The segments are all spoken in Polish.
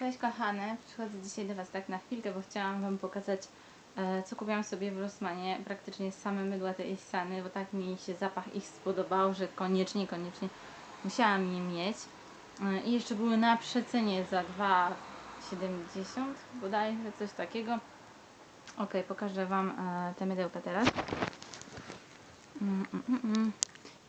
Cześć kochane, przychodzę dzisiaj do Was tak na chwilkę, bo chciałam Wam pokazać e, co kupiłam sobie w Rossmanie, praktycznie same mydła tej Sany, bo tak mi się zapach ich spodobał, że koniecznie, koniecznie musiałam je mieć. E, I jeszcze były na przecenie za 2,70 bodajże, coś takiego. Ok, pokażę Wam e, te mydełka teraz.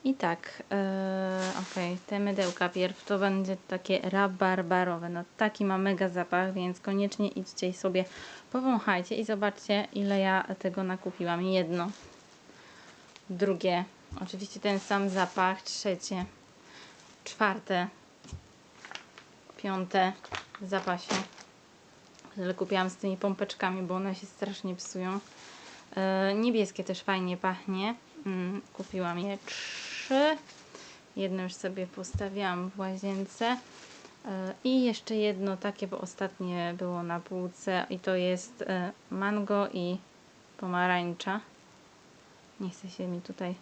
I tak, e, okej, te mydełka pierw to będzie takie rabarbarowe. No taki ma mega zapach, więc koniecznie idźcie i sobie powąchajcie i zobaczcie ile ja tego nakupiłam. Jedno, drugie, oczywiście ten sam zapach, trzecie, czwarte, piąte w zapasie. Ale kupiłam z tymi pompeczkami, bo one się strasznie psują. E, Niebieskie też fajnie pachnie. Mm, Kupiłam je trzy. Jedno już sobie postawiłam w łazience. E, I jeszcze jedno takie, bo ostatnie było na półce i to jest e, mango i pomarańcza. Nie chce się mi tutaj.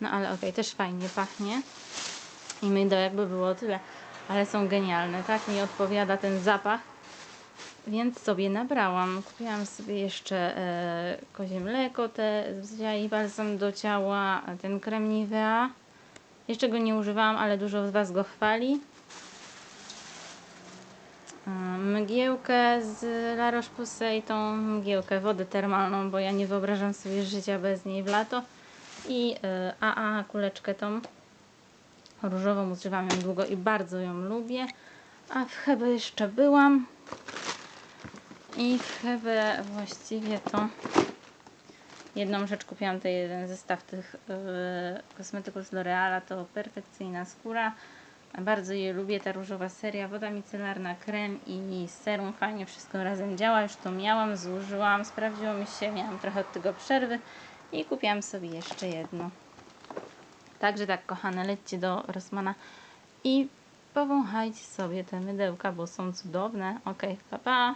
No ale okej, też fajnie pachnie. I mydełek by było tyle. Ale są genialne. Tak mi odpowiada ten zapach. Więc sobie nabrałam. Kupiłam sobie jeszcze e, kozie mleko, te i balsam do ciała, ten krem Nivea. Jeszcze go nie używałam, ale dużo z Was go chwali. E, Mgiełkę z La Roche-Posay, tą mgiełkę, wodę termalną, bo ja nie wyobrażam sobie życia bez niej w lato. I e, AA kuleczkę tą różową, używam ją długo i bardzo ją lubię. A w Hebe jeszcze byłam. I Hebe właściwie to jedną rzecz kupiłam, to jeden zestaw tych yy, kosmetyków z L'Oreala, to perfekcyjna skóra. Bardzo je lubię, ta różowa seria, woda micelarna, krem i serum, fajnie wszystko razem działa, już to miałam, zużyłam, sprawdziło mi się, miałam trochę od tego przerwy i kupiłam sobie jeszcze jedno. Także tak, kochane, lećcie do Rossmana i powąchajcie sobie te mydełka, bo są cudowne. Ok, pa pa!